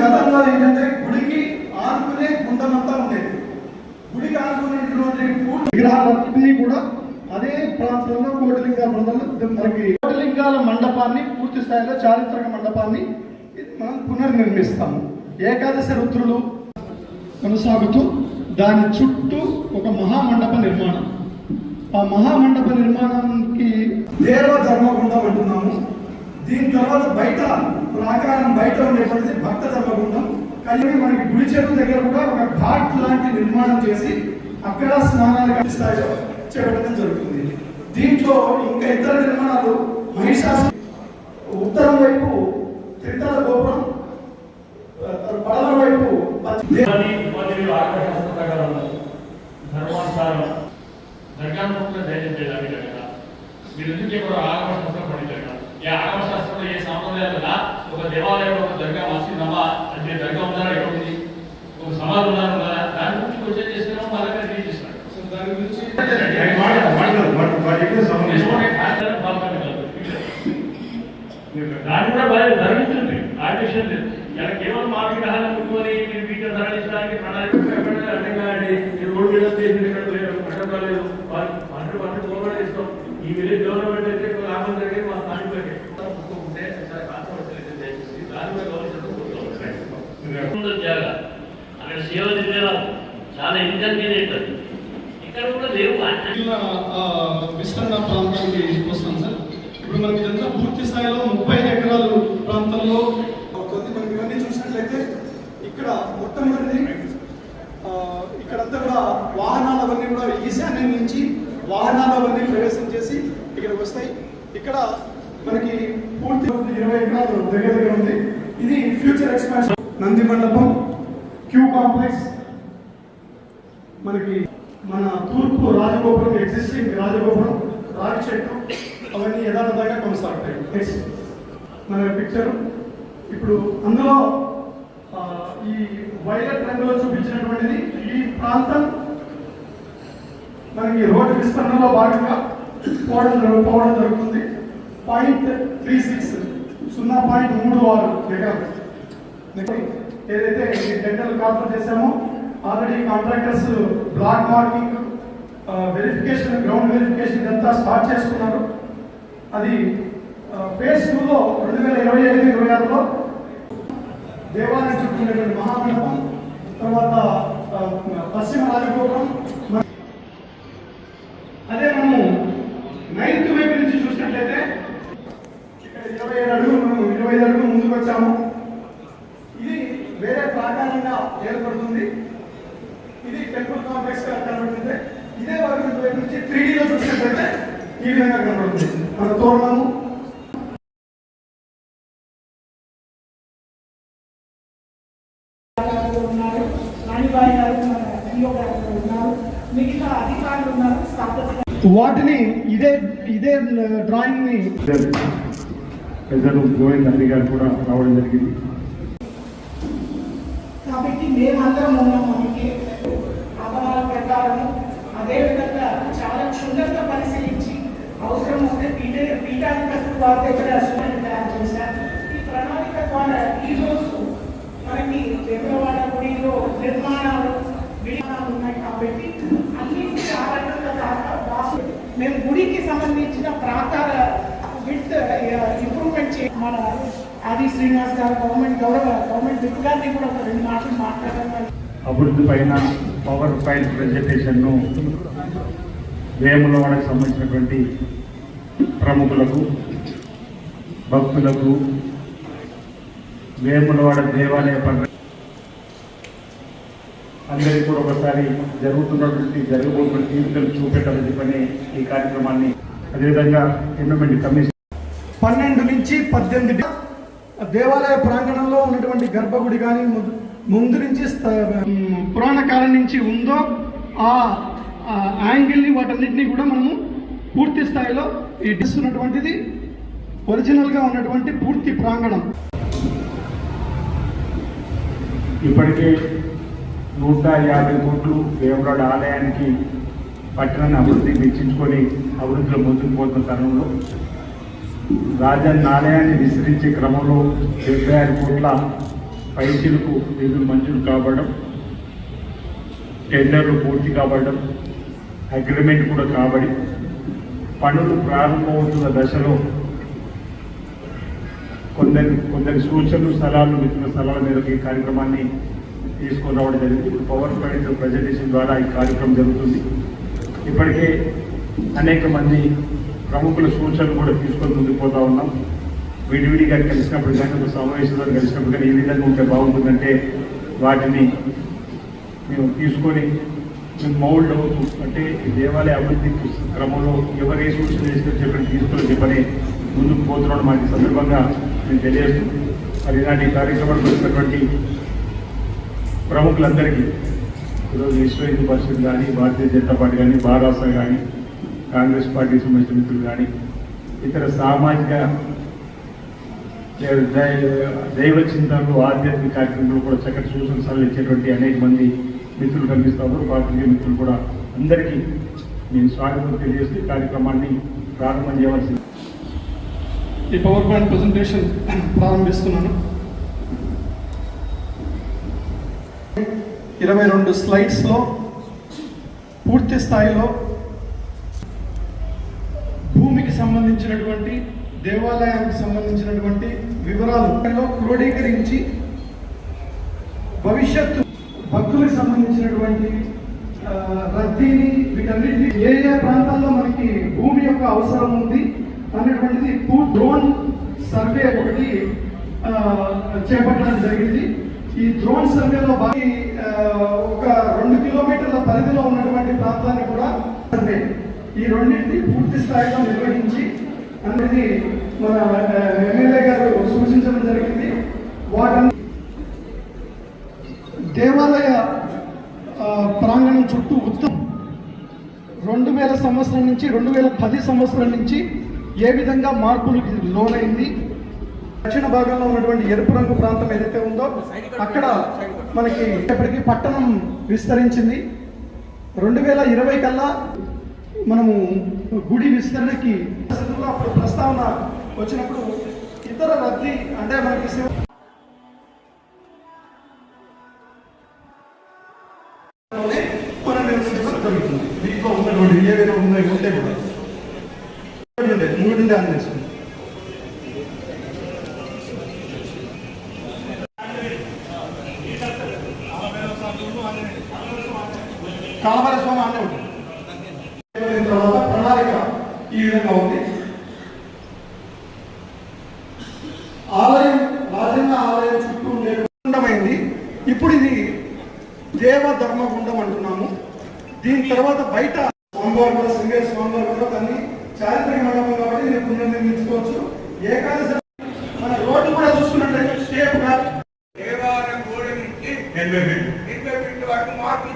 గతంలో ఏంటంటే గుడికి ఆనుకునే గుండమంతా ఉండేది. గుడికి ఆనుకునేటువంటి పూర్తి విగ్రహాలన్నీ కూడా అదే ప్రాంతంలో కోటిలింగాల మండలంలో మనకి కోటిలింగాల మండపాన్ని పూర్తి స్థాయిలో చారిత్రక మండపాన్ని మనం పునర్నిర్మిస్తాము. ఏకాదశి రుద్రులు కొనసాగుతూ దాని చుట్టూ ఒక మహామండప నిర్మాణం. ఆ మహామండప నిర్మాణానికి దేవ ధర్మగుండం అంటున్నాము. దీని తర్వాత బయట ప్రాకారం బయట ఉండేటువంటిది భక్త ధర్మగుండం కలిగి మనకి గుడి చెరువు దగ్గర కూడా ఒక ఘాట్ లాంటి నిర్మాణం చేసి అక్కడ స్నానాలు కనిపిస్తాయో స్థాయిలో చేపట్టడం జరుగుతుంది. దీంట్లో ఇంకా ఇతర నిర్మాణాలు మహిషాసు ఉత్తరం వైపు త్రితల గోపురం ఆ, పడమర వైపు పశ్చిమ- దేవాన్ని ఉపాధ్యాయులు ఆకర్షిస్తుండగా ఉన్నారు ధర్మానుసారం దర్గాముఖంగా ధైర్యం చేయాలి కదా. మీరు ఎందుకు ఇప్పుడు ఆగమశాస్త్రం పడించారు ఈ ఆగమశాస్త్రంలో ఏ సాంప్రదాయాలు కదా ఒక దేవాలయంలో ఒక దర్గా మసీదమ్మా అంటే దర్గా ఉందా ఎక్కడ ఉంది? ఒక సమాధి ఉన్నారు కదా దాని గురించి క్వశ్చన్ చేస్తున్నాం మా దగ్గర రీచ్ చేస్తున్నాడు. దాని గురించి కూడా బాగా ధరించింది ఆ విషయం లేదు. ఇలా కేవలం మా పెట్టుకొని మీరు వీటిని ధరించడానికి ప్రణాళిక పెట్టండి, అర్థం కాదండి మీరు రోడ్డు మీద చేసింది ఇక్కడ లేదు అర్థం కాలేదు వాళ్ళు పంట పంట పోరాడు ఇస్తాం ఈ విలేజ్ గవర్నమెంట్ అయితే లాభం జరిగేది మా స్థానికులకి ఉంటే సరే కాన్సర్వేషన్ దయచేసి దాని మీద గవర్నమెంట్ ఉందో జాగా అక్కడ సేవ దిగరాదు చాలా ఇక్కడ కూడా లేవు విస్తరణ ప్రాంతానికి వస్తాం సార్ ఇప్పుడు మనకి ఇదంతా పూర్తి స్థాయిలో ముప్పై ఎకరాలు ప్రాంతంలో కొద్ది మనం ఇవన్నీ చూసినట్లయితే ఇక్కడ మొట్టమొదటిది ఇక్కడంతా కూడా వాహనాలు అవన్నీ కూడా ఈశాన్యం నుంచి వాహనాలు అవన్నీ ప్రవేశం చేసి ఇక్కడికి వస్తాయి ఇక్కడ మనకి పూర్తి ఇరవై ఎకరాలు దగ్గర దగ్గర ఉంది ఇది ఫ్యూచర్ ఎక్స్పాన్షన్ నంది మండపం క్యూ కాంప్లెక్స్ మనకి మన తూర్పు రాజగోపురం ఎగ్జిస్టింగ్ రాజగోపురం రాగి చెట్టు అవన్నీ యథాతథంగా కొనసాగుతాయి. నెక్స్ట్ మన పిక్చర్ ఇప్పుడు అందులో ఈ వైలెట్ రంగులో చూపించినటువంటిది ఈ ప్రాంతం. మనకి రోడ్డు విస్తరణలో భాగంగా పోవడం జరుగు- పోవడం జరుగుతుంది. పాయింట్ త్రీ సిక్స్ సున్నా పాయింట్ మూడు ఆరు ఎకరాలు ఏదైతే డెంటల్ కాఫర్ చేశామో already contractors block marking verification ground verification ఇదంతా స్టార్ట్ చేసుకున్నారు. అది ఫేజ్ టూలో రెండు వేల ఇరవై ఐదు ఇరవై ఆరులో దేవాలయం చుట్టూ ఉండేటువంటి మహామండపం తర్వాత పశ్చిమ రాజగోపురం అదే మనము నైన్త్ వైపు నుంచి చూసినట్లయితే ఇక్కడ ఇరవై ఏడు అడుగులు మనం ఇరవై ఐదు అడుగులు ముందుకు వచ్చాము ఇది వేరే ప్రాకారంగా ఏర్పడుతుంది. కాంప్లెక్స్గా కనబడుతుంది ఇదే వరకు వైపు నుంచి త్రీ లో చూసినట్లయితే ఈ విధంగా కనబడుతుంది మన తోరణము గారు ఉన్నారు నానిబాయి గారు మన డిఓ గారు ఉన్నారు మిగతా అధికారులు ఉన్నారు స్థాపక వాటిని ఇదే ఇదే డ్రాయింగ్ని పెద్దలు గోవింద్ అల్లి గారు కూడా రావడం జరిగింది కాబట్టి మేమందరం ఉన్నాం మనకి ఆధారాల అదేవిధంగా చాలా క్షుణ్ణంగా పరిశీలించి అవసరం వస్తే పీఠ పీఠాధిపతులు వారి దగ్గర అసలు తయారు చేశారు. ఈ ప్రణాళిక ద్వారా ఈ రోజు మనకి వేములవాడ గుడిలో నిర్మాణాలు విధానాలు ఉన్నాయి కాబట్టి అన్నింటి ఆ మేము గుడికి సంబంధించిన ప్రాకార విత్ ఇంప్రూవ్మెంట్ చే మన ఆది శ్రీనివాస్ గారు గవర్నమెంట్ గౌరవ గవర్నమెంట్ విప్ గారిని కూడా ఒక రెండు మాటలు మాట్లాడడం అభివృద్ధి పైన పవర్ పాయింట్ ప్రజెంటేషన్ను వేములవాడకు సంబంధించినటువంటి ప్రముఖులకు భక్తులకు వేములవాడ దేవాలయ పండుగ అందరికీ కూడా ఒకసారి జరుగుతున్నటువంటి జరగబోతున్న తీర్పులు చూపెట్టాలని చెప్పని ఈ కార్యక్రమాన్ని అదేవిధంగా ఎన్విరాన్మెంట్ కమిషన్ పన్నెండు నుంచి పద్దెనిమిది దేవాలయ ప్రాంగణంలో ఉన్నటువంటి గర్భగుడి కానీ ముందు- నుంచి పురాణ కాలం నుంచి ఉందో ఆ ఆ యాంగిల్ని వాటన్నిటిని కూడా మనము పూర్తి స్థాయిలో ఈ డిస్ ఉన్నటువంటిది ఒరిజినల్గా ఉన్నటువంటి పూర్తి ప్రాంగణం. ఇప్పటికే నూట యాభై కోట్లు వేమరాడు ఆలయానికి పట్టణాన్ని అభివృద్ధి వెచ్చించుకొని అభివృద్ధిలో ముందుకు పోతున్న తరుణంలో రాజన్న ఆలయాన్ని విస్తరించే క్రమంలో డెబ్బై ఆరు కోట్ల పైసలకు నిధులు మంజూరు కావడం టెండర్లు పూర్తి కావడం అగ్రిమెంట్ కూడా కాబడి పనులు ప్రారంభమవుతున్న దశలో కొందరి కొందరి సూచనలు సలహాలు మిత్రుల సలహాల మేరకు ఈ కార్యక్రమాన్ని తీసుకొని రావడం జరిగింది. ఇప్పుడు పవర్ పాయింట్ ప్రజెంటేషన్ ద్వారా ఈ కార్యక్రమం జరుగుతుంది. ఇప్పటికే అనేక మంది ప్రముఖుల సూచనలు కూడా తీసుకొని ముందుకు పోతా ఉన్నాం. విడివిడిగా కలిసినప్పుడు కానీ ఒక సమావేశంలో కలిసినప్పుడు కానీ ఏ విధంగా ఉంటే బాగుంటుందంటే వాటిని మేము తీసుకొని మేము మౌల్డ్ అవుతూ అంటే దేవాలయ అభివృద్ధి క్రమంలో ఎవరు ఏ సూచన చేసినా చెప్పని తీసుకొని చెప్పని ముందుకు పోతున్నాడు మాకు సందర్భంగా నేను తెలియజేస్తూ మరి ఇలాంటి కార్యక్రమాలు వచ్చినటువంటి ప్రముఖులందరికీ ఈరోజు విశ్వ హిందూ పరిషత్ కానీ భారతీయ జనతా పార్టీ కానీ బారాస కానీ కాంగ్రెస్ పార్టీ సంబంధించిన మిత్రులు కానీ ఇతర సామాజిక Uh, దైవ చింతనలు ఆధ్యాత్మిక కార్యక్రమాలు కూడా చక్కటి సూచన సలహాలు ఇచ్చేటువంటి అనేక మంది మిత్రులు కనిపిస్తూ ఉన్నారు పార్టీ మిత్రులు కూడా అందరికీ నేను స్వాగతం తెలియజేస్తూ కార్యక్రమాన్ని ప్రారంభం చేయవలసింది. ఈ పవర్ పాయింట్ ప్రజెంటేషన్ ప్రారంభిస్తున్నాను. ఇరవై రెండు స్లైడ్స్లో పూర్తి స్థాయిలో భూమికి సంబంధించినటువంటి దేవాలయానికి సంబంధించినటువంటి వివరాలు క్రోడీకరించి భవిష్యత్తు భక్తులకు సంబంధించినటువంటి రద్దీని వీటన్నిటిని ఏ ఏ ప్రాంతాల్లో మనకి భూమి యొక్క అవసరం ఉంది అనేటువంటిది టూ డ్రోన్ సర్వే ఒకటి చేపట్టడం జరిగింది. ఈ డ్రోన్ సర్వేలో బాగా ఒక రెండు కిలోమీటర్ల పరిధిలో ఉన్నటువంటి ప్రాంతాన్ని కూడా సర్వే. ఈ రెండింటిని పూర్తి స్థాయిలో నిర్వహించి అనేది మన ఎమ్మెల్యే గారు సూచించడం జరిగింది వాటిని దేవాలయ ప్రాంగణం చుట్టూ ఉత్తమ రెండు వేల సంవత్సరం నుంచి రెండు వేల పది సంవత్సరం నుంచి ఏ విధంగా మార్పులకు లోనైంది. దక్షిణ భాగంలో ఉన్నటువంటి ఎరుపు రంగు ప్రాంతం ఏదైతే ఉందో అక్కడ మనకి ఇప్పటికీ పట్టణం విస్తరించింది. రెండు వేల ఇరవై కల్లా మనము గుడి విస్తరణకి అప్పుడు వచ్చినప్పుడు ఇతర రద్దీ అంటే మనకి శివ లోనే జరుగుతుంది దీంట్లో ఉన్నటువంటి ఏవైనా ఉన్నాయి ఉంటే కూడా మూడు ఉండే, ఉంటుంది తర్వాత ప్రణాళిక ఈ విధంగా ఉంది. ఇప్పుడు ఇది దేవ ధర్మ గుండం అంటున్నాము. దీని తర్వాత బయట స్వామివారు కూడా సింగేశ్వర స్వామివారు కూడా దాన్ని చారిత్రక మండపం కాబట్టి నేను పునర్నిర్మించుకోవచ్చు. ఏకాదశి మన రోడ్డు కూడా చూసుకున్నట్లయితే స్టేప్గా దేవాలయం గోడ నుంచి ఎనభై ఫీట్లు. ఫీట్ల వరకు మార్పు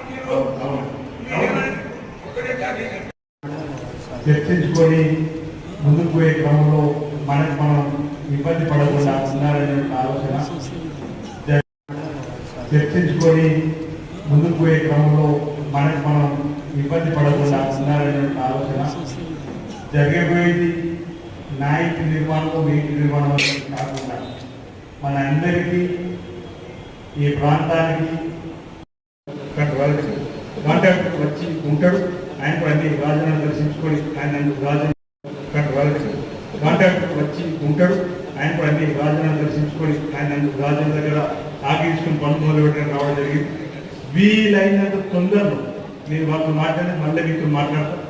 చర్చించుకొని ముందుకు పోయే క్రమంలో మనకు మనం ఇబ్బంది పడకుండా ఉండాలనే ఆలోచన జ- చర్చించుకొని ముందుకు పోయే క్రమంలో మనకు మనం ఇబ్బంది పడకుండా ఉండాలనే ఆలోచన జరగబోయేది నా ఇంటి నిర్మాణం మీ ఇంటి నిర్మాణం కాకుండా మన అందరికీ ఈ ప్రాంతానికి కాంట్రాక్టర్ వచ్చి ఉంటాడు. ఆయన కూడా అన్ని రాజులను దర్శించుకొని ఆయన రాజు కాంట్రాక్టర్ వచ్చి ఉంటాడు. ఆయన కూడా అన్ని రాజులను దర్శించుకొని ఆయన రాజుల దగ్గర ఆగించుకుని పనులు మొదలు పెట్టడం రావడం జరిగింది. వీలైనంత తొందరలో నేను వాళ్ళతో మాట్లాడి మళ్ళీ మీతో మాట్లాడతాను